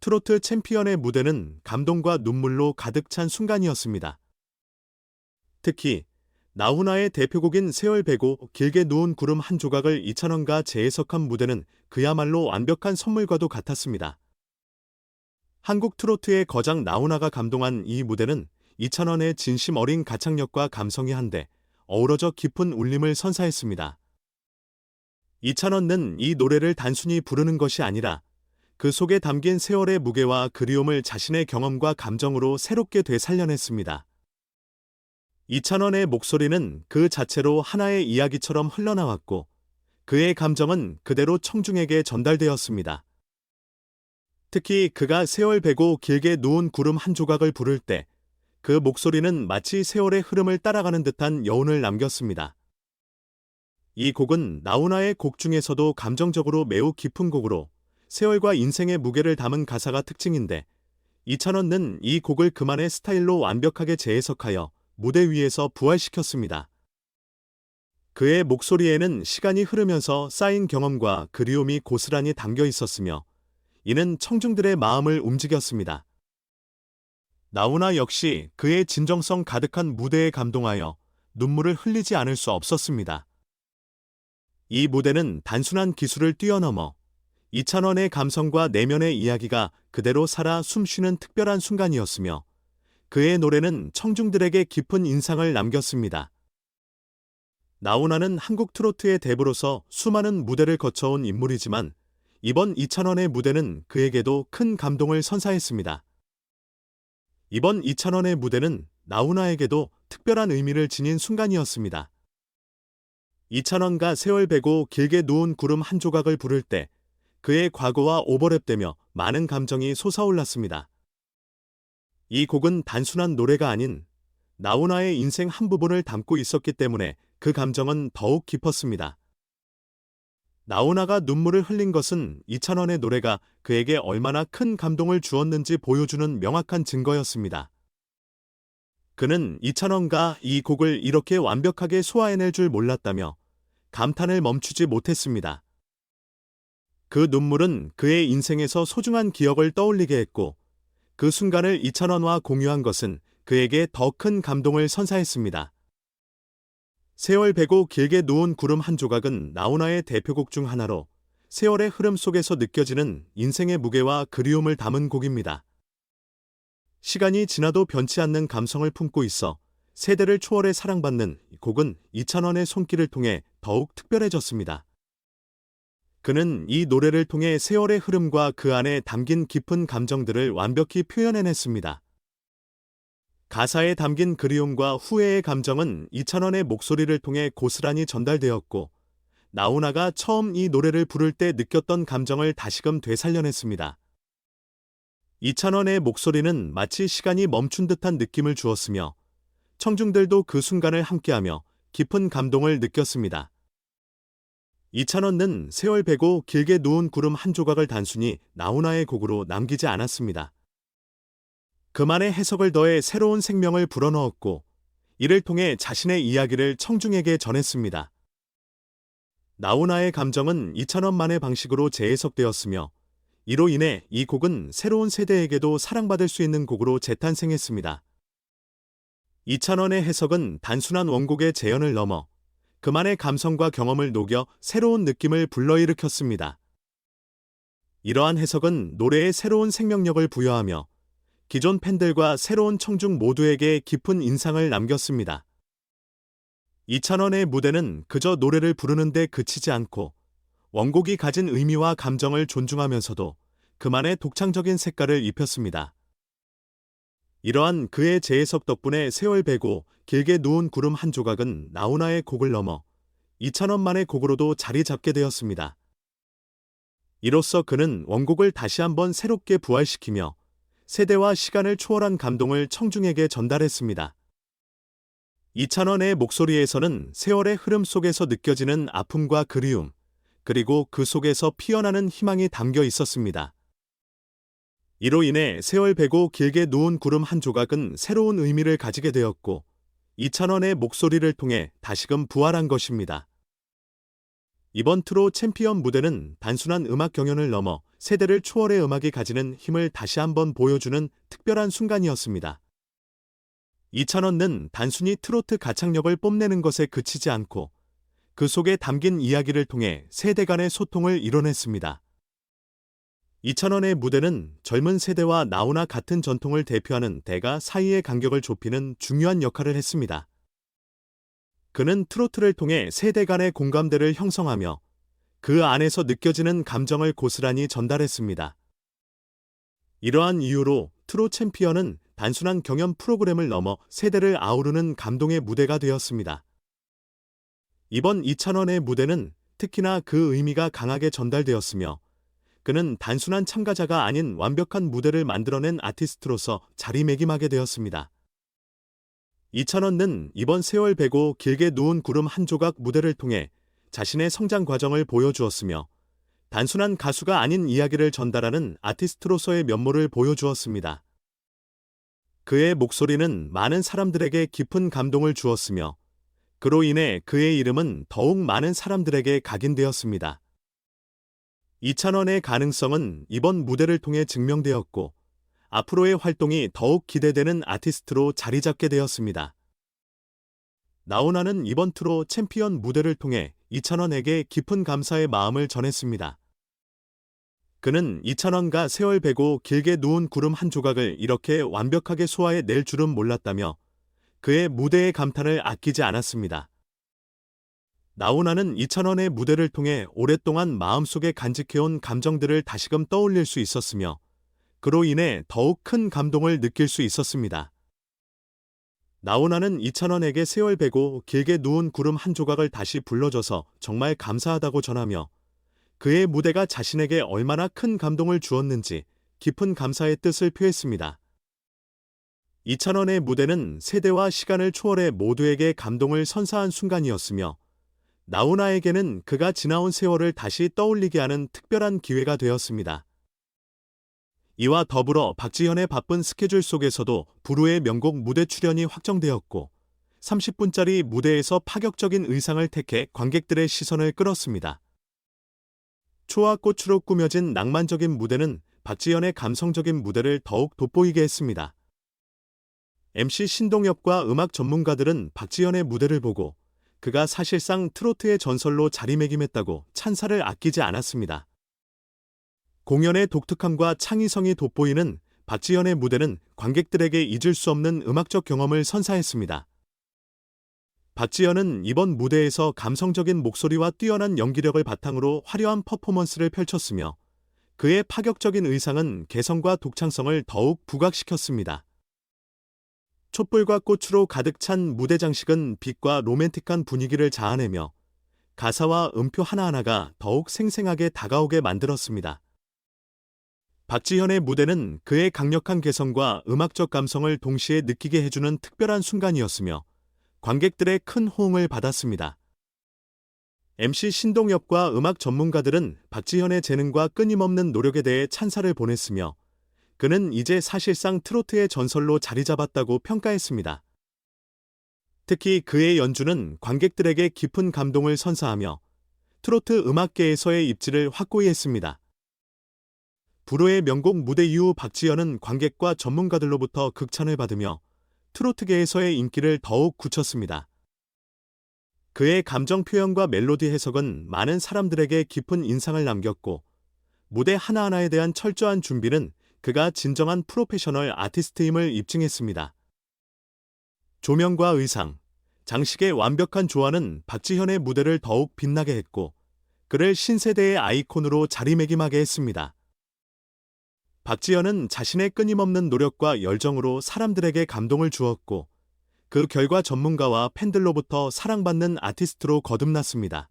트로트 챔피언의 무대는 감동과 눈물로 가득 찬 순간이었습니다. 특히 나훈아의 대표곡인 세월 배고 길게 누운 구름 한 조각을 이찬원과 재해석한 무대는 그야말로 완벽한 선물과도 같았습니다. 한국 트로트의 거장 나훈아가 감동한 이 무대는 이찬원의 진심 어린 가창력과 감성이 한데 어우러져 깊은 울림을 선사했습니다. 이찬원은 이 노래를 단순히 부르는 것이 아니라 그 속에 담긴 세월의 무게와 그리움을 자신의 경험과 감정으로 새롭게 되살려냈습니다. 이찬원의 목소리는 그 자체로 하나의 이야기처럼 흘러나왔고 그의 감정은 그대로 청중에게 전달되었습니다. 특히 그가 세월 베고 길게 누운 구름 한 조각을 부를 때 그 목소리는 마치 세월의 흐름을 따라가는 듯한 여운을 남겼습니다. 이 곡은 나훈아의 곡 중에서도 감정적으로 매우 깊은 곡으로 세월과 인생의 무게를 담은 가사가 특징인데 이찬원은 이 곡을 그만의 스타일로 완벽하게 재해석하여 무대 위에서 부활시켰습니다. 그의 목소리에는 시간이 흐르면서 쌓인 경험과 그리움이 고스란히 담겨 있었으며 이는 청중들의 마음을 움직였습니다. 나훈아 역시 그의 진정성 가득한 무대에 감동하여 눈물을 흘리지 않을 수 없었습니다. 이 무대는 단순한 기술을 뛰어넘어 이찬원의 감성과 내면의 이야기가 그대로 살아 숨쉬는 특별한 순간이었으며 그의 노래는 청중들에게 깊은 인상을 남겼습니다. 나훈아는 한국 트로트의 대부로서 수많은 무대를 거쳐온 인물이지만 이번 이찬원의 무대는 그에게도 큰 감동을 선사했습니다. 이번 이찬원의 무대는 나훈아에게도 특별한 의미를 지닌 순간이었습니다. 이찬원과 세월 베고 길게 누운 구름 한 조각을 부를 때 그의 과거와 오버랩되며 많은 감정이 솟아올랐습니다. 이 곡은 단순한 노래가 아닌 나훈아의 인생 한 부분을 담고 있었기 때문에 그 감정은 더욱 깊었습니다. 나훈아가 눈물을 흘린 것은 이찬원의 노래가 그에게 얼마나 큰 감동을 주었는지 보여주는 명확한 증거였습니다. 그는 이찬원과 이 곡을 이렇게 완벽하게 소화해낼 줄 몰랐다며 감탄을 멈추지 못했습니다. 그 눈물은 그의 인생에서 소중한 기억을 떠올리게 했고 그 순간을 이찬원과 공유한 것은 그에게 더 큰 감동을 선사했습니다. 세월 베고 길게 누운 구름 한 조각은 나훈아의 대표곡 중 하나로 세월의 흐름 속에서 느껴지는 인생의 무게와 그리움을 담은 곡입니다. 시간이 지나도 변치 않는 감성을 품고 있어 세대를 초월해 사랑받는 곡은 이찬원의 손길을 통해 더욱 특별해졌습니다. 그는 이 노래를 통해 세월의 흐름과 그 안에 담긴 깊은 감정들을 완벽히 표현해냈습니다. 가사에 담긴 그리움과 후회의 감정은 이찬원의 목소리를 통해 고스란히 전달되었고, 나훈아가 처음 이 노래를 부를 때 느꼈던 감정을 다시금 되살려냈습니다. 이찬원의 목소리는 마치 시간이 멈춘 듯한 느낌을 주었으며, 청중들도 그 순간을 함께하며 깊은 감동을 느꼈습니다. 이찬원은 세월 베고 길게 누운 구름 한 조각을 단순히 나훈아의 곡으로 남기지 않았습니다. 그만의 해석을 더해 새로운 생명을 불어넣었고 이를 통해 자신의 이야기를 청중에게 전했습니다. 나훈아의 감정은 이찬원만의 방식으로 재해석되었으며 이로 인해 이 곡은 새로운 세대에게도 사랑받을 수 있는 곡으로 재탄생했습니다. 이찬원의 해석은 단순한 원곡의 재현을 넘어 그만의 감성과 경험을 녹여 새로운 느낌을 불러일으켰습니다. 이러한 해석은 노래에 새로운 생명력을 부여하며 기존 팬들과 새로운 청중 모두에게 깊은 인상을 남겼습니다. 이찬원의 무대는 그저 노래를 부르는데 그치지 않고 원곡이 가진 의미와 감정을 존중하면서도 그만의 독창적인 색깔을 입혔습니다. 이러한 그의 재해석 덕분에 세월 베고 길게 누운 구름 한 조각은 나훈아의 곡을 넘어 이찬원만의 곡으로도 자리 잡게 되었습니다. 이로써 그는 원곡을 다시 한번 새롭게 부활시키며 세대와 시간을 초월한 감동을 청중에게 전달했습니다. 이찬원의 목소리에서는 세월의 흐름 속에서 느껴지는 아픔과 그리움, 그리고 그 속에서 피어나는 희망이 담겨 있었습니다. 이로 인해 세월 베고 길게 누운 구름 한 조각은 새로운 의미를 가지게 되었고, 이찬원의 목소리를 통해 다시금 부활한 것입니다. 이번 트로 챔피언 무대는 단순한 음악 경연을 넘어 세대를 초월해 음악이 가지는 힘을 다시 한번 보여주는 특별한 순간이었습니다. 이찬원은 단순히 트로트 가창력을 뽐내는 것에 그치지 않고 그 속에 담긴 이야기를 통해 세대 간의 소통을 이뤄냈습니다. 이찬원의 무대는 젊은 세대와 나오나 같은 전통을 대표하는 대가 사이의 간격을 좁히는 중요한 역할을 했습니다. 그는 트로트를 통해 세대 간의 공감대를 형성하며 그 안에서 느껴지는 감정을 고스란히 전달했습니다. 이러한 이유로 트로 챔피언은 단순한 경연 프로그램을 넘어 세대를 아우르는 감동의 무대가 되었습니다. 이번 이찬원의 무대는 특히나 그 의미가 강하게 전달되었으며 그는 단순한 참가자가 아닌 완벽한 무대를 만들어낸 아티스트로서 자리매김하게 되었습니다. 이찬원은 이번 세월 배고 길게 누운 구름 한 조각 무대를 통해 자신의 성장 과정을 보여주었으며 단순한 가수가 아닌 이야기를 전달하는 아티스트로서의 면모를 보여주었습니다. 그의 목소리는 많은 사람들에게 깊은 감동을 주었으며 그로 인해 그의 이름은 더욱 많은 사람들에게 각인되었습니다. 이찬원의 가능성은 이번 무대를 통해 증명되었고 앞으로의 활동이 더욱 기대되는 아티스트로 자리 잡게 되었습니다. 나훈아는 이번 트로 챔피언 무대를 통해 이찬원에게 깊은 감사의 마음을 전했습니다. 그는 이찬원과 세월 베고 길게 누운 구름 한 조각을 이렇게 완벽하게 소화해 낼 줄은 몰랐다며 그의 무대의 감탄을 아끼지 않았습니다. 나훈아는 이찬원의 무대를 통해 오랫동안 마음속에 간직해온 감정들을 다시금 떠올릴 수 있었으며 그로 인해 더욱 큰 감동을 느낄 수 있었습니다. 나훈아는 이찬원에게 세월 베고 길게 누운 구름 한 조각을 다시 불러줘서 정말 감사하다고 전하며 그의 무대가 자신에게 얼마나 큰 감동을 주었는지 깊은 감사의 뜻을 표했습니다. 이찬원의 무대는 세대와 시간을 초월해 모두에게 감동을 선사한 순간이었으며 나훈아에게는 그가 지나온 세월을 다시 떠올리게 하는 특별한 기회가 되었습니다. 이와 더불어 박지현의 바쁜 스케줄 속에서도 부르의 명곡 무대 출연이 확정되었고 30분짜리 무대에서 파격적인 의상을 택해 관객들의 시선을 끌었습니다. 초와 꽃으로 꾸며진 낭만적인 무대는 박지현의 감성적인 무대를 더욱 돋보이게 했습니다. MC 신동엽과 음악 전문가들은 박지현의 무대를 보고 그가 사실상 트로트의 전설로 자리매김했다고 찬사를 아끼지 않았습니다. 공연의 독특함과 창의성이 돋보이는 박지현의 무대는 관객들에게 잊을 수 없는 음악적 경험을 선사했습니다. 박지현은 이번 무대에서 감성적인 목소리와 뛰어난 연기력을 바탕으로 화려한 퍼포먼스를 펼쳤으며 그의 파격적인 의상은 개성과 독창성을 더욱 부각시켰습니다. 촛불과 꽃으로 가득 찬 무대 장식은 빛과 로맨틱한 분위기를 자아내며 가사와 음표 하나하나가 더욱 생생하게 다가오게 만들었습니다. 박지현의 무대는 그의 강력한 개성과 음악적 감성을 동시에 느끼게 해주는 특별한 순간이었으며 관객들의 큰 호응을 받았습니다. MC 신동엽과 음악 전문가들은 박지현의 재능과 끊임없는 노력에 대해 찬사를 보냈으며 그는 이제 사실상 트로트의 전설로 자리 잡았다고 평가했습니다. 특히 그의 연주는 관객들에게 깊은 감동을 선사하며 트로트 음악계에서의 입지를 확고히 했습니다. 불후의 명곡 무대 이후 박지현은 관객과 전문가들로부터 극찬을 받으며 트로트계에서의 인기를 더욱 굳혔습니다. 그의 감정 표현과 멜로디 해석은 많은 사람들에게 깊은 인상을 남겼고 무대 하나하나에 대한 철저한 준비는 그가 진정한 프로페셔널 아티스트임을 입증했습니다. 조명과 의상, 장식의 완벽한 조화는 박지현의 무대를 더욱 빛나게 했고 그를 신세대의 아이콘으로 자리매김하게 했습니다. 박지현은 자신의 끊임없는 노력과 열정으로 사람들에게 감동을 주었고 그 결과 전문가와 팬들로부터 사랑받는 아티스트로 거듭났습니다.